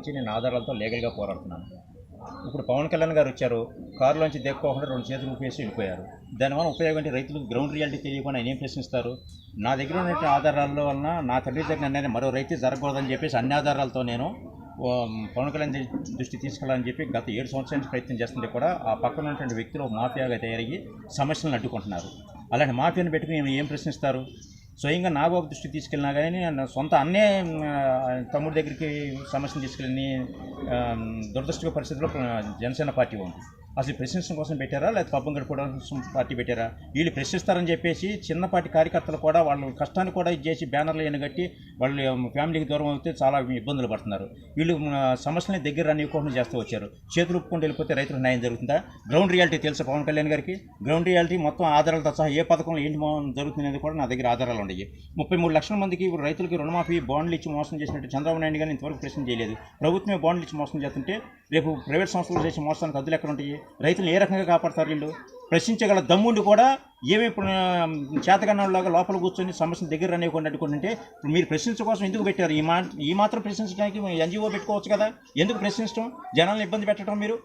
నుంచి నేను ఆధారాలతో లీగల్గా పోరాడుతున్నాను. ఇప్పుడు పవన్ కళ్యాణ్ గారు వచ్చారు కారులోంచి దిక్కోకుండా రెండు చేతులు ఊపేసి వెళ్ళిపోయారు. దానివల్ల ఉపయోగం అంటే రైతులకు గ్రౌండ్ రియాలిటీ తెలియకుండా ఆయన ఏం ప్రశ్నిస్తారు? నా దగ్గర ఉన్న ఆధారాల వలన నా తండ్రి దగ్గర అనేది మరో రైతు జరగకూడదని చెప్పేసి అన్ని ఆధారాలతో నేను పవన్ కళ్యాణ్ దృష్టి తీసుకెళ్ళాలని చెప్పి గత ఏడు సంవత్సరాల నుంచి ప్రయత్నం చేస్తుంటే కూడా ఆ పక్కన ఉన్నటువంటి వ్యక్తులు మాఫియాగా తయారయ్యి సమస్యలను అడ్డుకుంటున్నారు. అలాంటి మాఫియాను పెట్టుకుని ఏం ప్రశ్నిస్తారు? స్వయంగా నాగబాబు దృష్టికి తీసుకెళ్ళినా కానీ నా సొంత అన్నే తమ్ముడి దగ్గరికి సమస్యను తీసుకెళ్ళి దురదృష్టక పరిస్థితిలో జనసేన పార్టీ ఉంది. అసలు ప్రశ్నించడం కోసం పెట్టారా? లేకపోతే పబ్బం గడిపోవడం పార్టీ పెట్టారా? వీళ్ళు ప్రశ్నిస్తారని చెప్పేసి చిన్నపాటి కార్యకర్తలు కూడా వాళ్ళ కష్టాన్ని కూడా ఇది చేసి బ్యానర్లు అయిన కట్టి వాళ్ళు ఫ్యామిలీకి దూరం అవుతే చాలా ఇబ్బందులు పడుతున్నారు. వీళ్ళు సమస్యలని దగ్గర రానివ్వకుండా చేస్తూ వచ్చారు. చేతులు ఒప్పుకొని వెళ్ళిపోతే రైతులకు న్యాయం జరుగుతుందా? గ్రౌండ్ రియాలిటీ తెలుసు పవన్ కళ్యాణ్ గారికి? గ్రౌండ్ రియాలిటీ మొత్తం ఆధారాలతో సహా ఏ పథకంలో ఏంటి జరుగుతుంది కూడా నా దగ్గర ఆధారాలు ఉన్నాయి. ముప్పై మూడు లక్షల మందికి ఇప్పుడు రైతులకి రుణమాఫీ బాండ్లు ఇచ్చి మోసం చేసినట్టు చంద్రబాబు నాయుడు గారిని ఇంతవరకు ప్రశ్న చేయలేదు. ప్రభుత్వమే బాండ్లు ఇచ్చి మోసం చేస్తుంటే రేపు ప్రైవేట్ సంస్థలు చేసి మోసానికి అద్దులు ఎక్కడ ఉంటాయి? రైతులు ఏ రకంగా కాపాడతారు వీళ్ళు? ప్రశ్నించగల దమ్ముండి కూడా ఏమి చేతగన్నలాగా లోపల కూర్చొని సమస్యను దగ్గర అనేకుండా అడ్డుకుంటుంటే ఇప్పుడు మీరు ప్రశ్నించడం కోసం ఎందుకు పెట్టారు? ఈ మా ఈ మాత్రం ప్రశ్నించడానికి ఎన్జిఓ పెట్టుకోవచ్చు కదా? ఎందుకు ప్రశ్నించడం? జనాలను ఇబ్బంది పెట్టడం మీరు?